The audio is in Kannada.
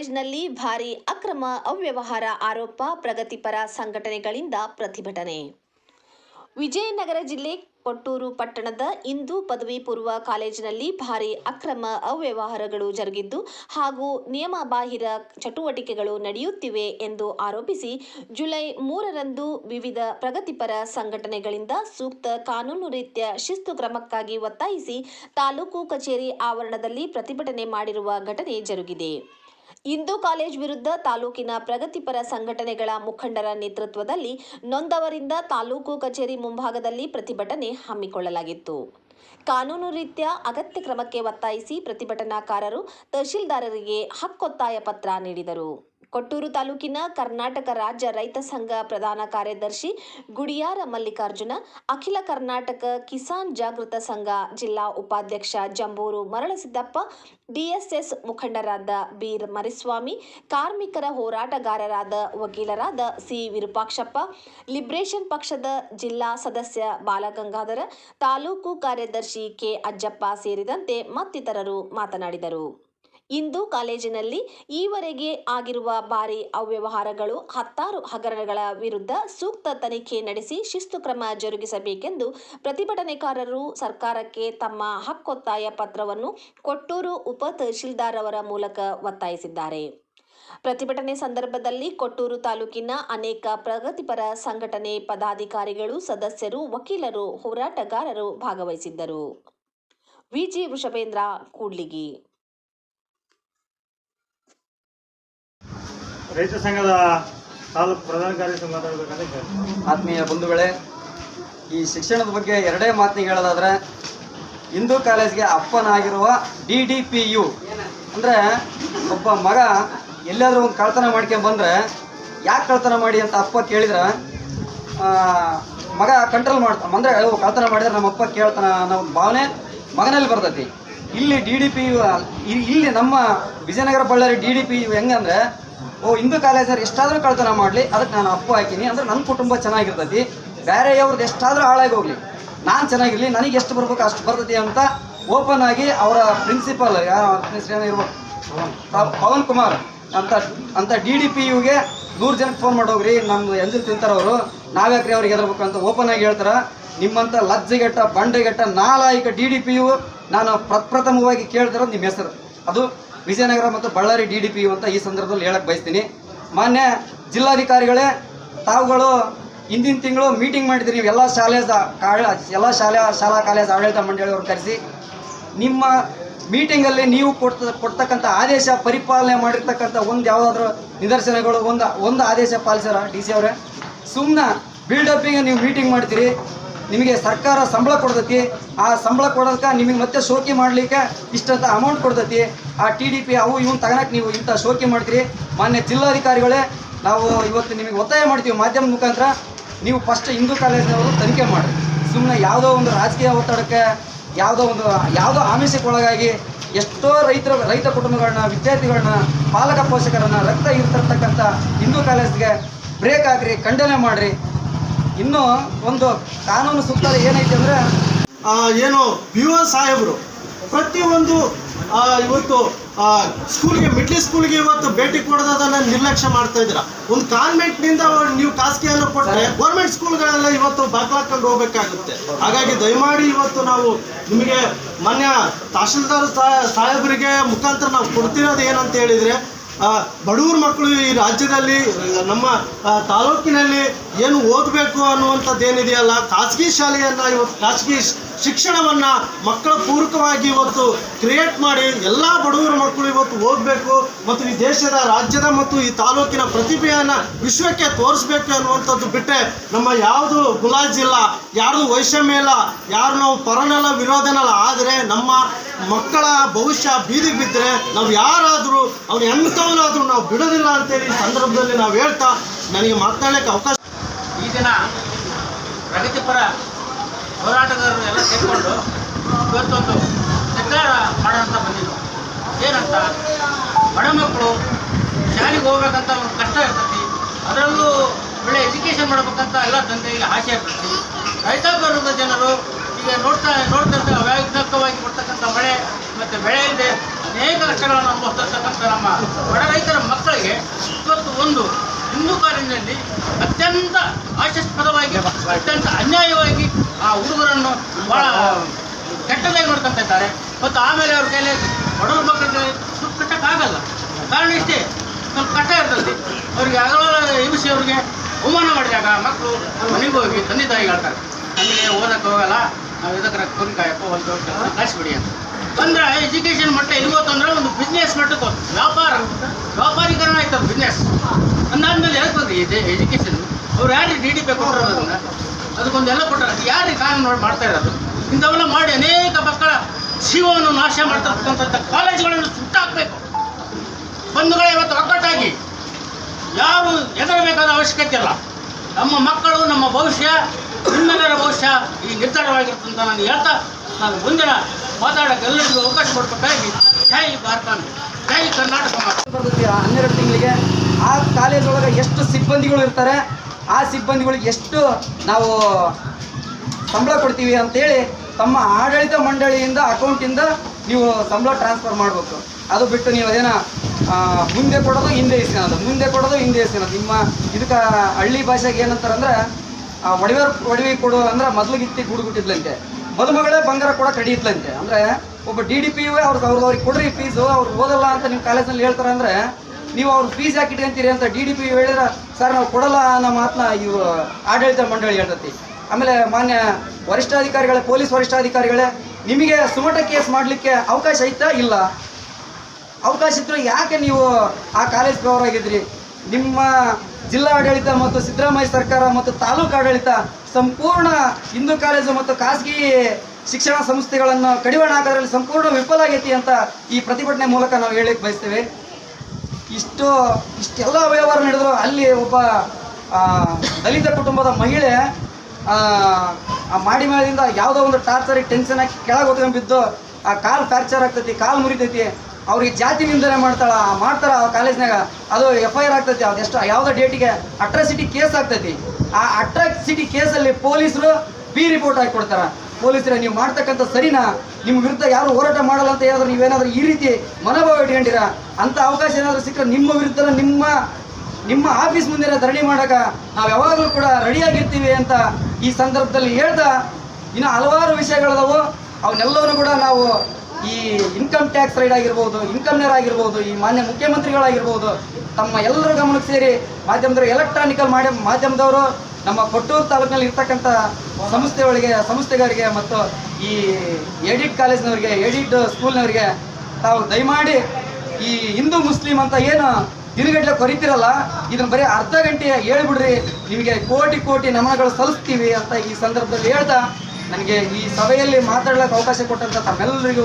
ಕಾಲೇಜಿನಲ್ಲಿ ಭಾರಿ ಅಕ್ರಮ ಅವ್ಯವಹಾರ ಆರೋಪ ಪ್ರಗತಿಪರ ಸಂಘಟನೆಗಳಿಂದ ಪ್ರತಿಭಟನೆ. ವಿಜಯನಗರ ಜಿಲ್ಲೆ ಕೊಟ್ಟೂರು ಪಟ್ಟಣದ ಇಂದು ಪದವಿ ಪೂರ್ವ ಕಾಲೇಜಿನಲ್ಲಿ ಭಾರಿ ಅಕ್ರಮ ಅವ್ಯವಹಾರಗಳು ಜರುಗಿದ್ದು ಹಾಗೂ ನಿಯಮಬಾಹಿರ ಚಟುವಟಿಕೆಗಳು ನಡೆಯುತ್ತಿವೆ ಎಂದು ಆರೋಪಿಸಿ ಜುಲೈ ಮೂರರಂದು ವಿವಿಧ ಪ್ರಗತಿಪರ ಸಂಘಟನೆಗಳಿಂದ ಸೂಕ್ತ ಕಾನೂನು ರೀತ್ಯ ಶಿಸ್ತು ಕ್ರಮಕ್ಕಾಗಿ ಒತ್ತಾಯಿಸಿ ತಾಲೂಕು ಕಚೇರಿ ಆವರಣದಲ್ಲಿ ಪ್ರತಿಭಟನೆ ಮಾಡಿರುವ ಘಟನೆ ಜರುಗಿದೆ. ಇಂದು ಕಾಲೇಜ್ ವಿರುದ್ಧ ತಾಲೂಕಿನ ಪ್ರಗತಿಪರ ಸಂಘಟನೆಗಳ ಮುಖಂಡರ ನೇತೃತ್ವದಲ್ಲಿ ನೊಂದವರಿಂದ ತಾಲೂಕು ಕಚೇರಿ ಮುಂಭಾಗದಲ್ಲಿ ಪ್ರತಿಭಟನೆ ಹಮ್ಮಿಕೊಳ್ಳಲಾಗಿತ್ತು. ಕಾನೂನು ರೀತ್ಯ ಅಗತ್ಯ ಕ್ರಮಕ್ಕೆ ಒತ್ತಾಯಿಸಿ ಪ್ರತಿಭಟನಾಕಾರರು ತಹಶೀಲ್ದಾರರಿಗೆ ಹಕ್ಕೊತ್ತಾಯ ಪತ್ರ ನೀಡಿದರು. ಕೊಟ್ಟೂರು ತಾಲೂಕಿನ ಕರ್ನಾಟಕ ರಾಜ್ಯ ರೈತ ಸಂಘ ಪ್ರಧಾನ ಕಾರ್ಯದರ್ಶಿ ಗುಡಿಯಾರ ಮಲ್ಲಿಕಾರ್ಜುನ, ಅಖಿಲ ಕರ್ನಾಟಕ ಕಿಸಾನ್ ಜಾಗೃತ ಸಂಘ ಜಿಲ್ಲಾ ಉಪಾಧ್ಯಕ್ಷ ಜಂಬೂರು ಮರಳಸಿದ್ದಪ್ಪ, ಡಿಎಸ್ಎಸ್ ಮುಖಂಡರಾದ ಬೀರ್ ಮರಿಸ್ವಾಮಿ, ಕಾರ್ಮಿಕರ ಹೋರಾಟಗಾರರಾದ ವಕೀಲರಾದ ಸಿ ವಿರೂಪಾಕ್ಷಪ್ಪ, ಲಿಬ್ರೇಷನ್ ಪಕ್ಷದ ಜಿಲ್ಲಾ ಸದಸ್ಯ ಬಾಲಗಂಗಾಧರ, ತಾಲೂಕು ಕಾರ್ಯದರ್ಶಿ ಕೆ ಅಜ್ಜಪ್ಪ ಸೇರಿದಂತೆ ಮತ್ತಿತರರು ಮಾತನಾಡಿದರು. ಇಂದು ಕಾಲೇಜಿನಲ್ಲಿ ಈವರೆಗೆ ಆಗಿರುವ ಭಾರಿ ಅವ್ಯವಹಾರಗಳು, ಹತ್ತಾರು ಹಗರಣಗಳ ವಿರುದ್ಧ ಸೂಕ್ತ ತನಿಖೆ ನಡೆಸಿ ಶಿಸ್ತು ಕ್ರಮ ಜರುಗಿಸಬೇಕೆಂದು ಪ್ರತಿಭಟನೆಕಾರರು ಸರ್ಕಾರಕ್ಕೆ ತಮ್ಮ ಹಕ್ಕೊತ್ತಾಯ ಪತ್ರವನ್ನು ಕೊಟ್ಟೂರು ಉಪ ತಹಶೀಲ್ದಾರ್ ಅವರ ಮೂಲಕ ಒತ್ತಾಯಿಸಿದ್ದಾರೆ. ಪ್ರತಿಭಟನೆ ಸಂದರ್ಭದಲ್ಲಿ ಕೊಟ್ಟೂರು ತಾಲೂಕಿನ ಅನೇಕ ಪ್ರಗತಿಪರ ಸಂಘಟನೆ ಪದಾಧಿಕಾರಿಗಳು, ಸದಸ್ಯರು, ವಕೀಲರು, ಹೋರಾಟಗಾರರು ಭಾಗವಹಿಸಿದ್ದರು. ವಿಜಿ ವೃಷಭೇಂದ್ರ, ಕೂಡ್ಲಿಗಿ. ರೈತ ಸಂಘದ ತಾಲೂಕು ಪ್ರಧಾನ ಕಾರ್ಯದರ್ಶಿ ಮಾತಾಡಬೇಕಂತ ಆತ್ಮೀಯ ಬಂಧುಗಳೇ, ಈ ಶಿಕ್ಷಣದ ಬಗ್ಗೆ ಎರಡೇ ಮಾತನ್ನ ಹೇಳೋದಾದ್ರೆ ಹಿಂದೂ ಕಾಲೇಜ್ಗೆ ಅಪ್ಪನಾಗಿರುವ ಡಿ ಡಿ ಪಿ ಯು, ಅಂದರೆ ಒಬ್ಬ ಮಗ ಎಲ್ಲಾದರೂ ಒಂದು ಕಳ್ತನ ಮಾಡ್ಕೊಂಡ್ ಬಂದರೆ ಯಾಕೆ ಕಳ್ತನ ಮಾಡಿ ಅಂತ ಅಪ್ಪ ಕೇಳಿದ್ರೆ ಮಗ ಕಂಟ್ರೋಲ್ ಮಾಡ್ತಾನೆ ಅಂದರೆ ಕಳ್ತನ ಮಾಡಿದ್ರೆ ನಮ್ಮ ಅಪ್ಪ ಕೇಳ್ತಾನ ಅನ್ನೋ ಒಂದು ಭಾವನೆ ಮಗನಲ್ಲಿ ಬರ್ತೈತಿ. ಇಲ್ಲಿ ಡಿ ಡಿ ಪಿ ಯು, ಇಲ್ಲಿ ನಮ್ಮ Vijayanagara Ballari D D P U ಹೆಂಗಂದ್ರೆ ಓ ಹಿಂದೂ ಕಾಲೇಜರ್ ಎಷ್ಟಾದರೂ ಕಳ್ತನ ಮಾಡಲಿ, ಅದಕ್ಕೆ ನಾನು ಅಪ್ಪು ಹಾಕಿನಿ. ಅಂದ್ರೆ ನನ್ನ ಕುಟುಂಬ ಚೆನ್ನಾಗಿರ್ತೈತಿ. ಬೇರೆಯವ್ರದ್ದು ಎಷ್ಟಾದರೂ ಹಾಳಾಗಿ ಹೋಗಲಿ. ನಾನು ಚೆನ್ನಾಗಿರಲಿ, ನನಗೆ ಎಷ್ಟು ಬರ್ಬೇಕು ಅಷ್ಟು ಬರ್ತೈತಿ ಅಂತ ಓಪನ್ ಆಗಿ ಅವರ ಪ್ರಿನ್ಸಿಪಲ್ ಯಾರು ಹೆಸರು ಇರ್ಬೇಕು ಪವನ್ ಕುಮಾರ್ ಅಂತ ಅಂತ ಡಿ ಡಿ ಪಿ ಯುಗೆ ನೂರು ಜನಕ್ಕೆ ಫೋನ್ ಮಾಡೋಗ್ರಿ ನಮ್ಮದು ಎಂಜಲ್ ತಿಂತಾರವರು ನಾವ್ಯಾಕ್ರಿ ಅವ್ರಿಗೆ ಎದರ್ಬೇಕು ಅಂತ ಓಪನ್ ಆಗಿ ಹೇಳ್ತಾರೆ. ನಿಮ್ಮಂಥ ಲಜ್ಜೆಗೆಟ್ಟ, ಬಂಡೆಗೆಟ್ಟ ನಾಲಾಯಕ ಡಿ ಡಿ ಪಿ ಯು ನಾನು ಪ್ರಪ್ರಥಮವಾಗಿ ಕೇಳ್ತಿರೋದು ನಿಮ್ಮ ಹೆಸರು. ಅದು ವಿಜಯನಗರ ಮತ್ತು ಬಳ್ಳಾರಿ ಡಿ ಡಿ ಪಿ ಅಂತ ಈ ಸಂದರ್ಭದಲ್ಲಿ ಹೇಳಕ್ ಬಯಸ್ತೀನಿ. ಮಾನ್ಯ ಜಿಲ್ಲಾಧಿಕಾರಿಗಳೇ, ತಾವುಗಳು ಹಿಂದಿನ ತಿಂಗಳು ಮೀಟಿಂಗ್ ಮಾಡಿದ್ರಿ, ನೀವು ಎಲ್ಲ ಶಾಲೆ ಎಲ್ಲ ಶಾಲೆ ಶಾಲಾ ಕಾಲೇಜ್ ಆಡಳಿತ ಮಂಡಳಿಯವರು ಕರೆಸಿ. ನಿಮ್ಮ ಮೀಟಿಂಗಲ್ಲಿ ನೀವು ಕೊಡ್ತ ಕೊಡ್ತಕ್ಕಂಥ ಆದೇಶ ಪರಿಪಾಲನೆ ಮಾಡಿರ್ತಕ್ಕಂಥ ಒಂದು ಯಾವುದಾದ್ರೂ ನಿದರ್ಶನಗಳು, ಒಂದು ಒಂದು ಆದೇಶ ಪಾಲಿಸ್ಯಾರ ಡಿ ಸಿ ಅವರೇ? ಸುಮ್ಮನೆ ಬಿಲ್ಡಪ್ಪಿಗೆ ನೀವು ಮೀಟಿಂಗ್ ಮಾಡ್ತೀರಿ. ನಿಮಗೆ ಸರ್ಕಾರ ಸಂಬಳ ಕೊಡ್ತೈತಿ, ಆ ಸಂಬಳ ಕೊಡೋದಕ್ಕೆ ನಿಮಗೆ ಮತ್ತೆ ಶೋಕಿ ಮಾಡಲಿಕ್ಕೆ ಇಷ್ಟಂತ ಅಮೌಂಟ್ ಕೊಡ್ತೈತಿ. ಆ ಟಿ ಡಿ ಪಿ ಅವು ಇವನ್ ತಗೋಳಕ್ಕೆ ನೀವು ಇಂಥ ಶೋಕಿ ಮಾಡ್ತೀರಿ. ಮಾನ್ಯ ಜಿಲ್ಲಾಧಿಕಾರಿಗಳೇ, ನಾವು ಇವತ್ತು ನಿಮಗೆ ಒತ್ತಾಯ ಮಾಡ್ತೀವಿ ಮಾಧ್ಯಮದ ಮುಖಾಂತರ. ನೀವು ಫಸ್ಟ್ ಹಿಂದೂ ಕಾಲೇಜಿನವರು ತನಿಖೆ ಮಾಡಿ ಸುಮ್ಮನೆ ಯಾವುದೋ ಒಂದು ರಾಜಕೀಯ ಒತ್ತಡಕ್ಕೆ, ಯಾವುದೋ ಒಂದು, ಯಾವುದೋ ಆಮಿಷಕ್ಕೆ ಒಳಗಾಗಿ ಎಷ್ಟೋ ರೈತರ, ರೈತ ಕುಟುಂಬಗಳನ್ನ, ವಿದ್ಯಾರ್ಥಿಗಳನ್ನ, ಪಾಲಕ ಪೋಷಕರನ್ನ ರಕ್ತ ಇರ್ತಕ್ಕಂಥ ಹಿಂದೂ ಕಾಲೇಜ್ಗೆ ಬ್ರೇಕ್ ಹಾಕ್ರಿ, ಖಂಡನೆ ಮಾಡಿರಿ. ಇನ್ನೂ ಒಂದು ಕಾನೂನು ಸುತ್ತ ಏನೈತೆ ಅಂದರೆ ಏನು ಬಿ ಓ ಸಾಹೇಬರು ಪ್ರತಿಯೊಂದು ಇವತ್ತು ಸ್ಕೂಲ್ಗೆ ಮಿಡ್ಲ್ ಸ್ಕೂಲ್ಗೆ ಇವತ್ತು ಭೇಟಿ ಕೊಡೋದನ್ನ ನಿರ್ಲಕ್ಷ್ಯ ಮಾಡ್ತಾ ಇದ್ದೀರಾ? ಒಂದು ಕಾನ್ವೆಂಟ್ನಿಂದ ನೀವು ಖಾಸಗಿಯನ್ನು ಕೊಟ್ಟರೆ ಗೌರ್ಮೆಂಟ್ ಸ್ಕೂಲ್ಗಳೆಲ್ಲ ಇವತ್ತು ಬಾಗ್ಲಾಕೊಂಡು ಹೋಗ್ಬೇಕಾಗುತ್ತೆ. ಹಾಗಾಗಿ ದಯಮಾಡಿ ಇವತ್ತು ನಾವು ನಿಮಗೆ ಮಾನ್ಯ ತಹಶೀಲ್ದಾರ್ ಸಾಹೇಬರಿಗೆ ಮುಖಾಂತರ ನಾವು ಕೊಡ್ತಿರೋದು ಏನಂತ ಹೇಳಿದರೆ ಬಡವ್ರ ಮಕ್ಕಳು ಈ ರಾಜ್ಯದಲ್ಲಿ, ನಮ್ಮ ತಾಲೂಕಿನಲ್ಲಿ ಏನು ಓದಬೇಕು ಅನ್ನುವಂಥದ್ದು ಏನಿದೆಯಲ್ಲ ಖಾಸಗಿ ಶಾಲೆಯನ್ನು ಇವತ್ತು, ಖಾಸಗಿ ಶಿಕ್ಷಣವನ್ನ ಮಕ್ಕಳ ಪೂರಕವಾಗಿ ಇವತ್ತು ಕ್ರಿಯೇಟ್ ಮಾಡಿ ಎಲ್ಲ ಬಡವರ ಮಕ್ಕಳು ಇವತ್ತು ಓದಬೇಕು ಮತ್ತು ಈ ದೇಶದ, ರಾಜ್ಯದ ಮತ್ತು ಈ ತಾಲೂಕಿನ ಪ್ರತಿಭೆಯನ್ನು ವಿಶ್ವಕ್ಕೆ ತೋರಿಸ್ಬೇಕು ಅನ್ನುವಂಥದ್ದು ಬಿಟ್ಟರೆ ನಮ್ಮ ಯಾವುದು ಗುಲಾಜಿಲ್ಲ, ಯಾರ್ದು ವೈಷಮ್ಯ ಇಲ್ಲ, ಯಾರು ನಾವು ಪರನಲ್ಲ, ವಿರೋಧನಲ್ಲ, ಆದರೆ ನಮ್ಮ ಮಕ್ಕಳ ಭವಿಷ್ಯ ಬೀದಿಗೆ ಬಿದ್ದರೆ ನಾವು ಯಾರಾದರೂ, ಅವ್ರು ಎಂಥವನಾದರೂ ನಾವು ಬಿಡೋದಿಲ್ಲ ಅಂತೇಳಿ ಈ ಸಂದರ್ಭದಲ್ಲಿ ನಾವು ಹೇಳ್ತಾ ನನಗೆ ಮಾತನಾಡಲಿಕ್ಕೆ ಅವಕಾಶ ಈ ದಿನ ಪ್ರಗತಿಪರ ಹೋರಾಟಗಾರರು ಎಲ್ಲ ಸೇರಿಕೊಂಡು ಇವತ್ತೊಂದು ನಿರ್ಧಾರ ಮಾಡೋಂಥ ಬಂದಿದ್ದು. ಏನಂತ? ಬಡ ಮಕ್ಕಳು ಶಾಲೆಗೆ ಹೋಗ್ಬೇಕಂತ ಒಂದು ಕಷ್ಟ ಇರ್ತೈತಿ. ಅದರಲ್ಲೂ ಒಳ್ಳೆ ಎಜುಕೇಷನ್ ಮಾಡ್ಬೇಕಂತ ಎಲ್ಲ ತಂದೆಗೆ ಆಸೆ ಇರ್ತೈತಿ ವರ್ಗದ ಜನರು ಈಗ ನೋಡ್ತಾ ನೋಡ್ತಾ ಅವ್ಯಾಜ್ಞಕವಾಗಿ ಬರ್ತಕ್ಕಂಥ ಮಳೆ ಮತ್ತು ಬೆಳೆ ಇಲ್ಲದೆ ಅನೇಕ ಕಷ್ಟಗಳನ್ನು ಅನುಭವಿಸ್ತಕ್ಕಂಥ ನಮ್ಮ ಬಡ ರೈತರ ಮಕ್ಕಳಿಗೆ ಇವತ್ತು ಒಂದು ಹಿಂದೂ ಕಾಲೇಜಿನಲ್ಲಿ ಅತ್ಯಂತ ಆಶಾಸ್ಪದವಾಗಿ, ಅತ್ಯಂತ ಅನ್ಯಾಯವಾಗಿ ಆ ಹುಡುಗರನ್ನು ಭಾಳ ಕೆಟ್ಟದಾಗಿ ನೋಡ್ಕೊಂತ ಇದ್ದಾರೆ. ಮತ್ತು ಆಮೇಲೆ ಅವ್ರ ಕೈಲಿ ಬಡವ್ರ ಮಕ್ಕಳಿಗೆ ದುಡ್ಡು ಕಟ್ಟಕ್ಕಾಗಲ್ಲ ಕಾರಣ ಇಷ್ಟೇ, ಸ್ವಲ್ಪ ಕಷ್ಟ ಇರ್ತದೆ. ಅವ್ರಿಗೆ ಆಗಲ ಹಿಂಸೆ ಅವ್ರಿಗೆ ಅವಮಾನ ಮಾಡಿದಾಗ ಮಕ್ಕಳು ಮನೆಗೆ ಹೋಗಿ ತಂದೆ ತಾಯಿಗೆ ಹೇಳ್ತಾರೆ, ನಮಗೆ ಓದಕ್ಕೆ ಹೋಗಲ್ಲ. ನಾವು ಕಾಯಪ್ಪ, ಒಂದು ಅಂತ. ಅಂದ್ರೆ ಎಜುಕೇಷನ್ ಮಟ್ಟ ಎಲ್ಲಿ ತೊಂದ್ರೆ ಒಂದು ಬಿಸ್ನೆಸ್ ಮಟ್ಟಕ್ಕೆ ವ್ಯಾಪಾರ ವ್ಯಾಪಾರೀಕರಣ ಆಯ್ತು ಅವ್ರ ಬಿಸ್ನೆಸ್ ಅಂದಾದ್ಮೇಲೆ ಯಾಕೆ ಹೋಗ್ರಿ ಇದೆ ಎಜುಕೇಷನ್ ಅವ್ರು ಯಾರು ಡಿ ಡಿ ಪಿ ಕೊಟ್ಟಿರೋದನ್ನ ಅದಕ್ಕೊಂದೆಲ್ಲ ಕೊಟ್ಟರೆ. ಯಾರಿಗೆ ಕಾನೂನು ನೋಡಿ ಮಾಡ್ತಾ ಇರೋದು? ಇಂಥವೆಲ್ಲ ಮಾಡಿ ಅನೇಕ ಮಕ್ಕಳ ಜೀವವನ್ನು ನಾಶ ಮಾಡ್ತಕ್ಕಂಥ ಕಾಲೇಜುಗಳನ್ನು ಸುಟ್ಟಾಕಬೇಕು ಬಂಧುಗಳೇ ಇವತ್ತು ಒಗ್ಗಟ್ಟಾಗಿ. ಯಾರು ಹೆದರಬೇಕಾದ ಅವಶ್ಯಕತೆ ಇಲ್ಲ. ನಮ್ಮ ಮಕ್ಕಳು ನಮ್ಮ ಭವಿಷ್ಯ ನಿಮ್ಮೆಲ್ಲರ ಭವಿಷ್ಯ ಈ ನಿರ್ಧಾರವಾಗಿರುತ್ತೆ ಅಂತ ನಾನು ಹೇಳ್ತಾ ನಾನು ಮುಂದಿನ ಮಾತಾಡೋಕ್ಕೆ ಎಲ್ಲರಿಗೂ ಅವಕಾಶ ಕೊಡ್ಬೇಕಾಗಿ ಜೈ ಭಾರತ ಜೈ ಕರ್ನಾಟಕ ಹನ್ನೆರಡು ತಿಂಗಳಿಗೆ. ಆ ಕಾಲೇಜ್ ಒಳಗೆ ಎಷ್ಟು ಸಿಬ್ಬಂದಿಗಳು ಇರ್ತಾರೆ ಆ ಸಿಬ್ಬಂದಿಗಳಿಗೆ ಎಷ್ಟು ನಾವು ಸಂಬಳ ಕೊಡ್ತೀವಿ ಅಂತೇಳಿ ತಮ್ಮ ಆಡಳಿತ ಮಂಡಳಿಯಿಂದ ಅಕೌಂಟಿಂದ ನೀವು ಸಂಬಳ ಟ್ರಾನ್ಸ್ಫರ್ ಮಾಡಬೇಕು. ಅದು ಬಿಟ್ಟು ನೀವು ಆ, ಮುಂದೆ ಕೊಡೋದು, ಹಿಂದೆ ಇಸ್ಕೊಳೋದು ಮುಂದೆ ಕೊಡೋದು, ಹಿಂದೆ ಇಸ್ಕೊಳೋದು ನಿಮ್ಮ ಇದಕ್ಕೆ ಹಳ್ಳಿ ಭಾಷೆಗೆ ಏನಂತಾರೆ ಅಂದ್ರೆ ಒಡವೆ ಒಡವೆ ಕೊಡೋದು ಅಂದ್ರೆ ಮೊದಲು ಗಿತ್ತಿ ಗುಡುಗುಟ್ಟಿದ್ಲಂತೆ. ಮದುಮಗಳೇ ಬಂಗಾರ ಕೂಡ ಕಡಿಯುತ್ತಲಂತೆ ಅಂದ್ರೆ ಒಬ್ಬ ಡಿ ಡಿ ಪಿ ಅವ್ರಿಗೆ ಅವ್ರಿಗೆ ಅವ್ರಿಗೆ ಕೊಡ್ರಿ ಫೀಸು ಅವ್ರು ಓದಲ್ಲ ಅಂತ ನಿಮ್ಮ ಕಾಲೇಜಲ್ಲಿ ಹೇಳ್ತಾರೆ ಅಂದ್ರೆ, ನೀವು ಅವ್ರ ಫೀಸ್ ಯಾಕೆ ಇಟ್ಕೊಂತೀರಿ ಅಂತ ಡಿ ಡಿ ಪಿ ಹೇಳಿದ್ರೆ, ಸರ್, ನಾವು ಕೊಡಲ್ಲ ಅನ್ನೋ ಮಾತನ್ನ ಇವು ಆಡಳಿತ ಮಂಡಳಿ ಹೇಳ್ತತಿ. ಆಮೇಲೆ ಮಾನ್ಯ ವರಿಷ್ಠಾಧಿಕಾರಿಗಳೇ, ಪೊಲೀಸ್ ವರಿಷ್ಠಾಧಿಕಾರಿಗಳೇ, ನಿಮಗೆ ಸುಮಟ ಕೇಸ್ ಮಾಡಲಿಕ್ಕೆ ಅವಕಾಶ ಐತಾ ಇಲ್ಲ? ಅವಕಾಶ ಇದ್ರೆ ಯಾಕೆ ನೀವು ಆ ಕಾಲೇಜ್ ಕವರ್ ಆಗಿದ್ರಿ? ನಿಮ್ಮ ಜಿಲ್ಲಾ ಆಡಳಿತ ಮತ್ತು ಸಿದ್ದರಾಮಯ್ಯ ಸರ್ಕಾರ ಮತ್ತು ತಾಲೂಕು ಆಡಳಿತ ಸಂಪೂರ್ಣ ಹಿಂದೂ ಕಾಲೇಜು ಮತ್ತು ಖಾಸಗಿ ಶಿಕ್ಷಣ ಸಂಸ್ಥೆಗಳನ್ನು ಕಡಿವಾಣ ಹಾಕೋದ್ರಲ್ಲಿ ಸಂಪೂರ್ಣ ವಿಫಲ ಆಗೈತಿ ಅಂತ ಈ ಪ್ರತಿಭಟನೆ ಮೂಲಕ ನಾವು ಹೇಳಕ್ಕೆ ಬಯಸ್ತೇವೆ. ಇಷ್ಟು ಇಷ್ಟೆಲ್ಲ ವ್ಯವಹಾರ ನಡೆದ್ರು ಅಲ್ಲಿ ಒಬ್ಬ ದಲಿತ ಕುಟುಂಬದ ಮಹಿಳೆ ಆ, ಮಾಡಿ ಮೇಳದಿಂದ ಯಾವುದೋ ಒಂದು ಟಾರ್ಚರಿಗೆ ಟೆನ್ಷನ್ ಹಾಕಿ ಕೆಳಗೆ ಹೊತ್ಕೊಂಡ್ ಬಿದ್ದು ಆ ಕಾಲು ಫ್ರ್ಯಾಕ್ಚರ್ ಆಗ್ತೈತಿ ಕಾಲು ಮುರಿತೈತಿ. ಅವ್ರಿಗೆ ಜಾತಿ ನಿಂದನೆ ಮಾಡ್ತಾಳ ಮಾಡ್ತಾರ ಕಾಲೇಜ್ನಾಗ, ಅದು ಎಫ್ ಐ ಆರ್ ಆಗ್ತೈತಿ, ಅದು ಎಷ್ಟು, ಯಾವುದೋ ಡೇಟಿಗೆ ಅಟ್ರಾಸಿಟಿ ಕೇಸ್ ಆಗ್ತೈತಿ. ಆ ಅಟ್ರಾಸಿಟಿ ಕೇಸಲ್ಲಿ ಪೊಲೀಸರು ಬಿ ರಿಪೋರ್ಟ್ ಹಾಕಿ ಕೊಡ್ತಾರ ಪೊಲೀಸರೇ, ನೀವು ಮಾಡ್ತಕ್ಕಂಥ ಸರಿನಾ, ನಿಮ್ಮ ವಿರುದ್ಧ ಯಾರು ಹೋರಾಟ ಮಾಡಲ್ಲ ಅಂತ ಏನಾದರೂ ನೀವೇನಾದರೂ ಈ ರೀತಿ ಮನೋಭಾವ ಇಟ್ಕೊಂಡಿರ? ಅಂಥ ಅವಕಾಶ ಏನಾದರೂ ಸಿಕ್ಕರೆ ನಿಮ್ಮ ವಿರುದ್ಧ ನಿಮ್ಮ ನಿಮ್ಮ ಆಫೀಸ್ ಮುಂದೆ ಧರಣಿ ಮಾಡೋಕೆ ನಾವು ಯಾವಾಗಲೂ ಕೂಡ ರೆಡಿಯಾಗಿರ್ತೀವಿ ಅಂತ ಈ ಸಂದರ್ಭದಲ್ಲಿ ಹೇಳ್ತಾ, ಇನ್ನು ಹಲವಾರು ವಿಷಯಗಳದಾವು, ಅವನ್ನೆಲ್ಲವನ್ನು ಕೂಡ ನಾವು ಈ ಇನ್ಕಮ್ ಟ್ಯಾಕ್ಸ್ ರೈಡ್ ಆಗಿರ್ಬೋದು ಇನ್ಕಮ್ನರ್ ಆಗಿರ್ಬೋದು, ಈ ಮಾನ್ಯ ಮುಖ್ಯಮಂತ್ರಿಗಳಾಗಿರ್ಬೋದು, ತಮ್ಮ ಎಲ್ಲರ ಗಮನಕ್ಕೆ ಸೇರಿ ಮಾಧ್ಯಮದವರು ಎಲೆಕ್ಟ್ರಾನಿಕಲ್ ಮಾಡಿ, ಮಾಧ್ಯಮದವರು ನಮ್ಮ ಕೊಟ್ಟೂರು ತಾಲೂಕಿನಲ್ಲಿ ಇರ್ತಕ್ಕಂಥ ಸಂಸ್ಥೆಗಳಿಗೆ ಸಂಸ್ಥೆಗಾರಿಗೆ ಮತ್ತು ಈ ಎಡಿಟ್ ಕಾಲೇಜ್ನವರಿಗೆ, ಎಡಿಟ್ ಸ್ಕೂಲ್ನವರಿಗೆ ತಾವು ದಯಮಾಡಿ ಈ ಹಿಂದೂ ಮುಸ್ಲಿಂ ಅಂತ ಏನು ದಿನಗಟ್ಟಲೆ ಕೊರಿತಿರಲ್ಲ, ಇದನ್ನ ಬರೀ ಅರ್ಧ ಗಂಟೆ ಹೇಳ್ಬಿಡ್ರಿ, ನಿಮಗೆ ಕೋಟಿ ಕೋಟಿ ನಮನಗಳು ಸಲ್ಲಿಸ್ತೀವಿ ಅಂತ ಈ ಸಂದರ್ಭದಲ್ಲಿ ಹೇಳ್ತಾ, ನನಗೆ ಈ ಸಭೆಯಲ್ಲಿ ಮಾತಾಡಲಿಕ್ಕೆ ಅವಕಾಶ ಕೊಟ್ಟಂತ ತಮ್ಮೆಲ್ಲರಿಗೂ